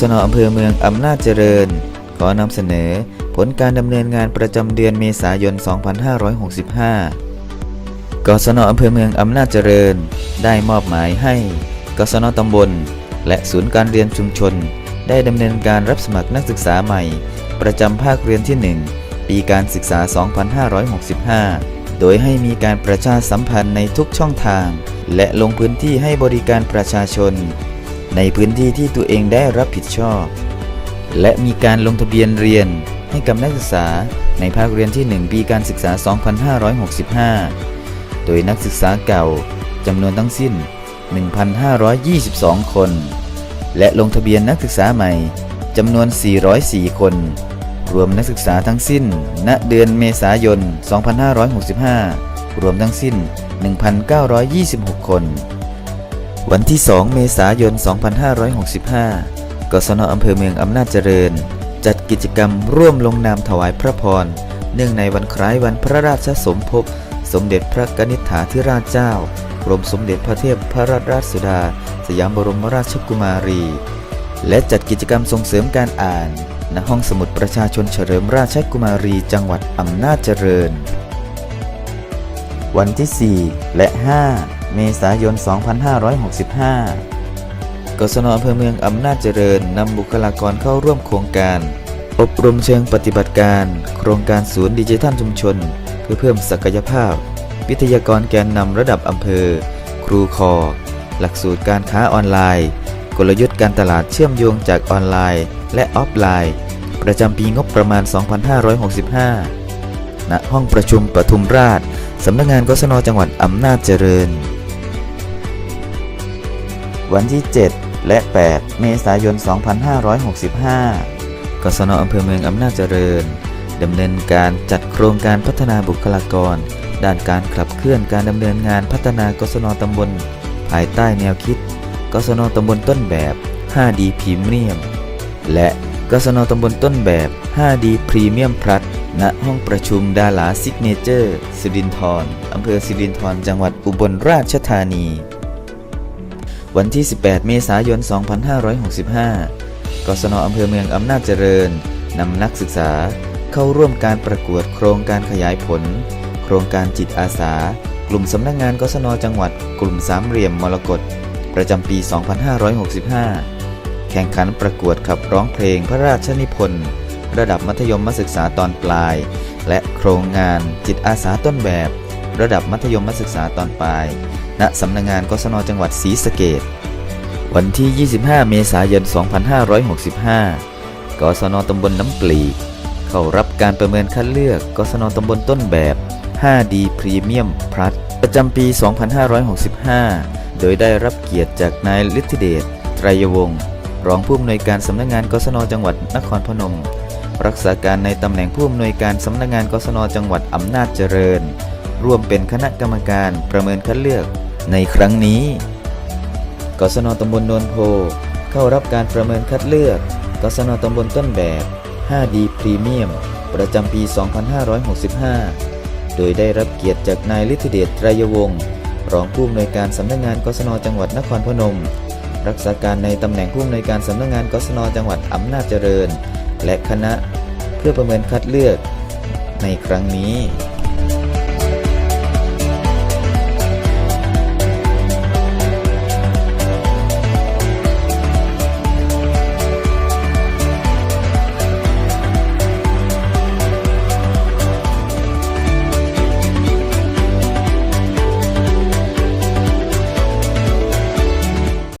ศนอำเภอเมืองอำนาจเจริญ ขอนำเสนอ ผลการดำเนินงานประจำเดือนเมษายน 2565 กศนอำเภอเมืองอำนาจเจริญ ได้มอบหมายให้ กศนตำบล และศูนย์การเรียนชุมชน ได้ดำเนินการรับสมัครนักศึกษาใหม่ ประจำภาคเรียนที่ 1 ปีการศึกษา 2565 โดยให้มีการประชาสัมพันธ์ในทุกช่องทาง และลงพื้นที่ให้บริการประชาชน ในพื้นที่ที่ตัวเองได้รับผิดชอบ และมีการลงทะเบียนเรียนให้กับนักศึกษาในภาคเรียนที่ 1 ปีการศึกษา 2565 โดยนักศึกษาเก่าจำนวนทั้งสิ้น 1,522 คน และลงทะเบียนนักศึกษาใหม่จำนวน 404 คน รวมนักศึกษาทั้งสิ้น ณ เดือนเมษายน 2565 รวมทั้งสิ้น 1,926 คน วันที่ 2 เมษายน 2565 กศนอำเภอเมืองอำนาจเจริญ จัดกิจกรรมร่วมลงนามถวายพระพร เนื่องในวันคล้ายวันพระราชสมภพ สมเด็จพระกนิษฐาธิราชเจ้ากรมสมเด็จพระเทพพระราชราชสุดา สยามบรมราชกุมารี และจัดกิจกรรมส่งเสริมการอ่าน ณ ห้องสมุดประชาชนเฉลิมราชกุมารี จังหวัดอำนาจเจริญ วันที่ 4 และ 5 เมษายน 2565 กศนอำเภอเมืองอำนาจเจริญนำบุคลากรเข้าร่วมโครงการ อบรมเชิงปฏิบัติการ โครงการศูนย์ดิจิทัลชุมชน เพื่อเพิ่มศักยภาพ วิทยากรแกนนำระดับอำเภอ ครูคอ หลักสูตรการค้าออนไลน์ กลยุทธ์การตลาดเชื่อมโยงจากออนไลน์ และออฟไลน์ ประจำปีงบประมาณ 2565ณห้องประชุมปทุมราช สำนักงานกศนจังหวัดอำนาจเจริญ วันที่ 7 และ 8 เมษายน 2565 กศนอำเภอเมืองอำนาจเจริญดำเนินการจัดโครงการพัฒนาบุคลากร ด้านการขับเคลื่อนการดำเนินงานพัฒนากศนตำบล ภายใต้แนวคิด กศนตำบลต้นแบบ 5D พรีเมียม และกศนตำบลต้นแบบ 5D พรีเมียมพลัสณห้องประชุมดาลาซิกเนเจอร์สิรินธรอำเภอสิรินธรจังหวัดอุบลราชธานี วันที่ 18 เมษายน 2565 กศนอำเภอเมืองอำนาจเจริญ นำนักศึกษาเข้าร่วมการประกวดโครงการขยายผล โครงการจิตอาสา กลุ่มสำนักงานกศนจังหวัด กลุ่มสามเหลี่ยมมรกตประจำปี 2565 แข่งขันประกวดขับร้องเพลงพระราชนิพนธ์ระดับมัธยมศึกษาตอนปลาย และโครงงานจิตอาสาต้นแบบ ระดับมัธยมศึกษาตอนปลาย ณสำนักงานกศนจังหวัดศรีสะเกษวันที่ 25 เมษายน 2565 กศนตำบลน้ำปลีเข้ารับการประเมินคัดเลือกกศนตำบลต้นแบบ 5D พรีเมียมพลัสประจำปี 2565 โดยได้รับเกียรติจากนายฤทธิเดช ไตรยวงศ์ รองผู้อำนวยการสำนักงานกศนจังหวัดนครพนม รักษาการในตำแหน่งผู้อำนวยการสำนักงานกศนจังหวัดอำนาจเจริญ ร่วมเป็นคณะกรรมการประเมินคัดเลือก ในครั้งนี้ กศนตำบลโนนโพ เข้ารับการประเมินคัดเลือก กศนตำบลต้นแบบ 5D พรีเมียม ประจำปี 2565 โดยได้รับเกียรติจากนายฤทธิเดชไตรยวงศ์รองผู้อำนวยการสำนักงานกศนจังหวัดนครพนม รักษาการในตำแหน่งผู้อำนวยการสำนักงานกศนจังหวัดอำนาจเจริญ และคณะเพื่อประเมินคัดเลือก ในครั้งนี้